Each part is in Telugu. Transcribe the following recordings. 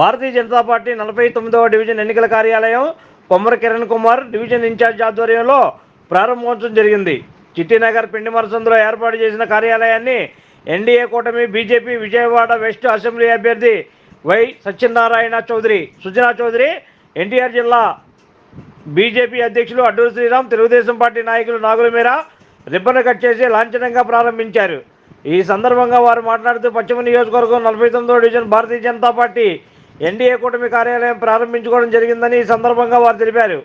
భారతీయ జనతా పార్టీ నలభై తొమ్మిదవ డివిజన్ ఎన్నికల కార్యాలయం Kommara Kiran Kumar division in charge ఆధ్వర్యంలో ప్రారంభోత్సవం జరిగింది. చిట్టినగర్ పిండి మరసందులో ఏర్పాటు చేసిన కార్యాలయాన్ని ఎన్డీఏ కూటమి బీజేపీ విజయవాడ వెస్ట్ అసెంబ్లీ అభ్యర్థి వై సత్యనారాయణ చౌదరి సుజనా చౌదరి ఎన్టీఆర్ జిల్లా బీజేపీ అధ్యక్షులు అడ్డూరు శ్రీరామ్ తెలుగుదేశం పార్టీ నాయకులు నాగుల మీర రిబ్బన్ కట్ చేసి లాంఛనంగా ప్రారంభించారు. ఈ సందర్భంగా వారు మాట్లాడుతూ పశ్చిమ నియోజకవర్గం నలభై తొమ్మిదో డివిజన్ భారతీయ జనతా పార్టీ ఎన్డీఏ కూటమి కార్యాలయం ప్రారంభించుకోవడం జరిగిందని ఈ సందర్భంగా వారు తెలిపారు.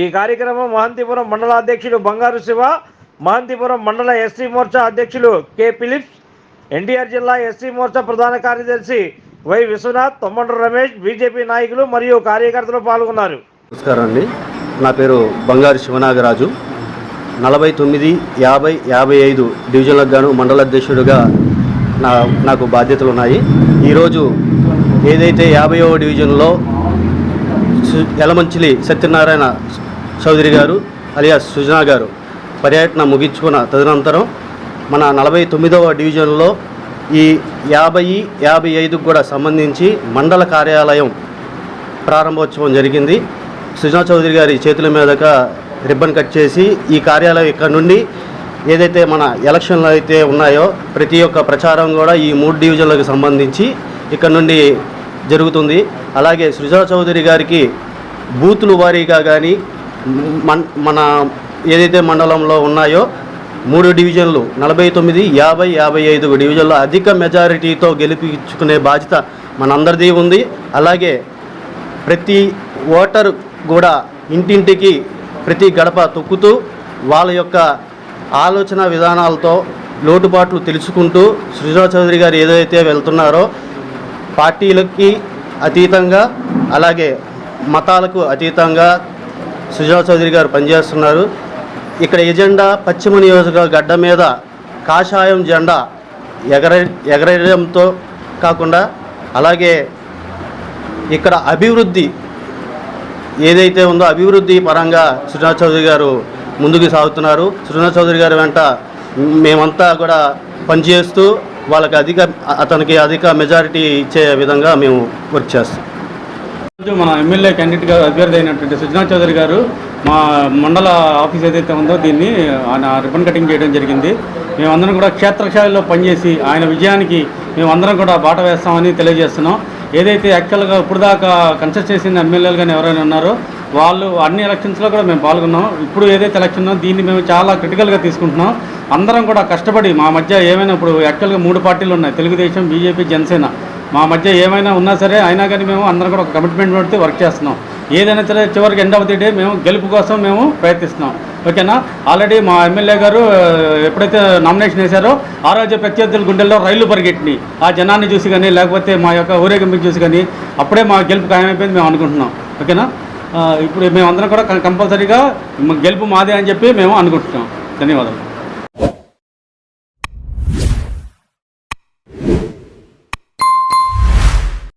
ఈ కార్యక్రమం మహంతిపురం మండల అధ్యక్షులు బంగారు శివ మహంతిపురం మండల ఎస్సీ మోర్చా అధ్యక్షులు కె ఫిలిప్స్ ఎన్టీఆర్ జిల్లా ఎస్సీ మోర్చా ప్రధాన కార్యదర్శి వై విశ్వనాథ్ తొమ్మండ్రు రమేష్ బీజేపీ నాయకులు మరియు కార్యకర్తలు పాల్గొన్నారు. నమస్కారం అండి. నా పేరు బంగారు శివనాగరాజు. నలభై తొమ్మిది యాభై యాభై ఐదు డివిజన్లకు గాను మండల అధ్యక్షుడిగా నా నాకు బాధ్యతలు ఉన్నాయి ఈరోజు ఏదైతే యాభైవ డివిజన్లో సు- యలమంచిలి సత్యనారాయణ చౌదరి గారు అలియా సుజనా గారు పర్యటన ముగించుకున్న తదనంతరం మన నలభై తొమ్మిదవ డివిజన్లో ఈ యాభై యాభై ఐదుకు కూడా సంబంధించి మండల కార్యాలయం ప్రారంభోత్సవం జరిగింది. సుజనా చౌదరి గారి చేతుల మీదగా రిబ్బన్ కట్ చేసి ఈ కార్యాలయం ఇక్కడ నుండి ఏదైతే మన ఎలక్షన్లు అయితే ఉన్నాయో ప్రతి ఒక్క ప్రచారం కూడా ఈ మూడు డివిజన్లకు సంబంధించి ఇక్కడ నుండి జరుగుతుంది. అలాగే సృజా చౌదరి గారికి బూతులు వారీగా కానీ మన్ మన ఏదైతే మండలంలో ఉన్నాయో మూడు డివిజన్లు నలభై తొమ్మిది యాభై యాభై ఐదు డివిజన్లో అధిక మెజారిటీతో గెలిపించుకునే బాధ్యత మనందరిది ఉంది. అలాగే ప్రతి ఓటరు కూడా ఇంటింటికి ప్రతి గడప తొక్కుతూ వాళ్ళ యొక్క ఆలోచన విధానాలతో లోటుపాట్లు తెలుసుకుంటూ సృజనా చౌదరి గారు ఏదైతే వెళ్తున్నారో పార్టీలకి అతీతంగా అలాగే మతాలకు అతీతంగా సుజా చౌదరి గారు పనిచేస్తున్నారు. ఇక్కడ ఎజెండా పశ్చిమ నియోజకవర్గ గడ్డ మీద కాషాయం జెండా ఎగర ఎగరేయడంతో కాకుండా అలాగే ఇక్కడ అభివృద్ధి ఏదైతే ఉందో అభివృద్ధి పరంగా సుజనా చౌదరి గారు ముందుకు సాగుతున్నారు. సుజనా చౌదరి గారి వెంట మేమంతా కూడా పనిచేస్తూ వాళ్ళకి అధిక అతనికి అధిక మెజారిటీ ఇచ్చే విధంగా మేము వర్క్ చేస్తాం. ఈరోజు మన ఎమ్మెల్యే క్యాండిడేట్గా అభ్యర్థి అయినటువంటి సుజనా చౌదరి గారు మా మండల ఆఫీస్ ఏదైతే ఉందో దీన్ని ఆయన రిబన్ కటింగ్ చేయడం జరిగింది. మేమందరం కూడా క్షేత్రస్థాయిలో పనిచేసి ఆయన విజయానికి మేమందరం కూడా బాట వేస్తామని తెలియజేస్తున్నాం. ఏదైతే యాక్చువల్గా ఇప్పుడు దాకా కన్సెస్ట్ చేసిన ఎమ్మెల్యేలు కానీ ఎవరైనా ఉన్నారో వాళ్ళు అన్ని ఎలక్షన్స్లో కూడా మేము పాల్గొన్నాం. ఇప్పుడు ఏదైతే ఎలక్షన్ దీన్ని మేము చాలా క్రిటికల్గా తీసుకుంటున్నాం. అందరం కూడా కష్టపడి మా మధ్య ఏమైనా ఇప్పుడు యాక్చువల్గా మూడు పార్టీలు ఉన్నాయి. తెలుగుదేశం బీజేపీ జనసేన. మా మధ్య ఏమైనా ఉన్నా సరే అయినా కానీ మేము అందరం కూడా ఒక కమిట్మెంట్ పెడితే వర్క్ చేస్తున్నాం. ఏదైనా సరే చివరికి ఎండ్ ఆఫ్ ది డే మేము గెలుపు కోసం మేము ప్రయత్నిస్తున్నాం. ఓకేనా ఆల్రెడీ మా ఎమ్మెల్యే గారు ఎప్పుడైతే నామినేషన్ వేశారో ఆ రోజు ప్రత్యర్థుల గుండెల్లో రైళ్ళు పరిగెట్టినాయి. ఆ జనాన్ని చూసి కానీ లేకపోతే మా యొక్క ఊరేగింపు చూసి కానీ అప్పుడే మా గెలుపు ఖాయమైపోయింది మేము అనుకుంటున్నాం. ఓకేనా ఇప్పుడు మేమందరం కూడా కంపల్సరీగా గెలుపు మాదే అని చెప్పి మేము అనుకుంటున్నాం. ధన్యవాదాలు.